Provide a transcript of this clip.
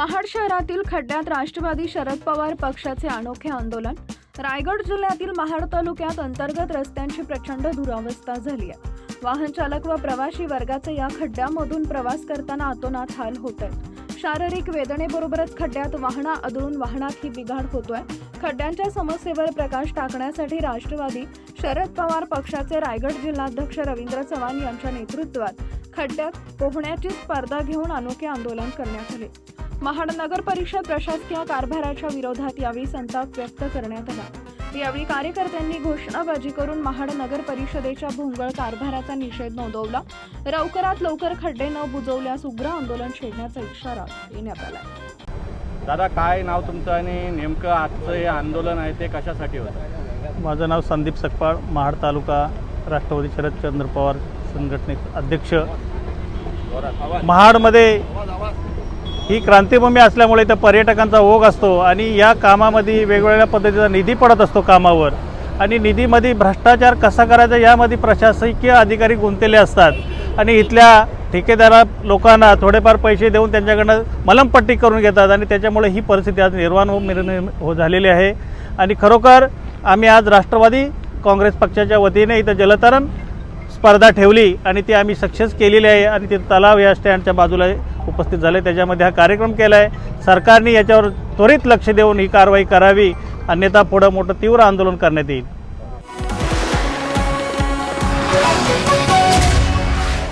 महाड शहरातील खड्ड्यात राष्ट्रवादी शरद पवार पक्षाचे अनोखे आंदोलन. रायगड जिल्ह्यातील महाड तालुक्यात अंतर्गत रस्त्यांची प्रचंड दुरावस्था झाली आहे. वाहन चालक व प्रवासी वर्गाचे या खड्ड्यामधून प्रवास करताना अतोनात हाल होत आहेत. शारीरिक वेदनेबरोबरच खड्ड्यात वाहना आदळून वाहनातही बिघाड होतोय. खड्ड्यांच्या समस्येवर प्रकाश टाकण्यासाठी राष्ट्रवादी शरद पवार पक्षाचे रायगड जिल्हाध्यक्ष रवींद्र चव्हाण यांच्या नेतृत्वात खड्ड्यात पोहण्याची स्पर्धा घेऊन अनोखे आंदोलन करण्यात आले. महाड नगर परिषद प्रशासकीय कारभाराच्या विरोधात यावेळी संताप व्यक्त करण्यात आला. यावेळी कार्यकर्त्यांनी घोषणाबाजी करून महाड नगर परिषदेच्या भोंगळ कारभाराचा निषेध नोंदवला. लवकरात लवकर खड्डे न बुजवल्यास उग्र आंदोलन छेडण्याचा इशारा देण्यात आला. दादा काय नाव तुमचं आणि नेमकं आजचं हे आंदोलन आहे ते कशासाठी होतं? माझं नाव संदीप सकपाळ महाड तालुका राष्ट्रवादी शरदचंद्र पवार संघटनेचे अध्यक्ष. महाडमध्ये ही क्रांतिभूमी असल्यामुळे इथं पर्यटकांचा ओघ असतो आणि या कामामध्ये वेगवेगळ्या पद्धतीचा निधी पडत असतो कामावर. आणि निधीमध्ये भ्रष्टाचार कसा करायचा यामध्ये प्रशासकीय अधिकारी गुंतलेले असतात. आणि इथल्या ठेकेदारा लोकांना थोडेफार पैसे देऊन त्यांच्याकडनं मलमपट्टी करून घेतात आणि त्याच्यामुळे ही परिस्थिती आज निर्माण हो हो झालेली आहे. आणि खरोखर आम्ही आज राष्ट्रवादी काँग्रेस पक्षाच्या वतीने इथं जलतरण स्पर्धा ठेवली आणि ती आम्ही सक्सेस केलेली आहे आणि ते तलाव या स्टँडच्या बाजूला उपस्थित झाले. त्याच्यामध्ये हा कार्यक्रम केला आहे सरकारने याच्यावर त्वरित लक्ष देऊन ही कारवाई करावी. अन्यथा पुढं मोठं तीव्र आंदोलन करण्यात येईल.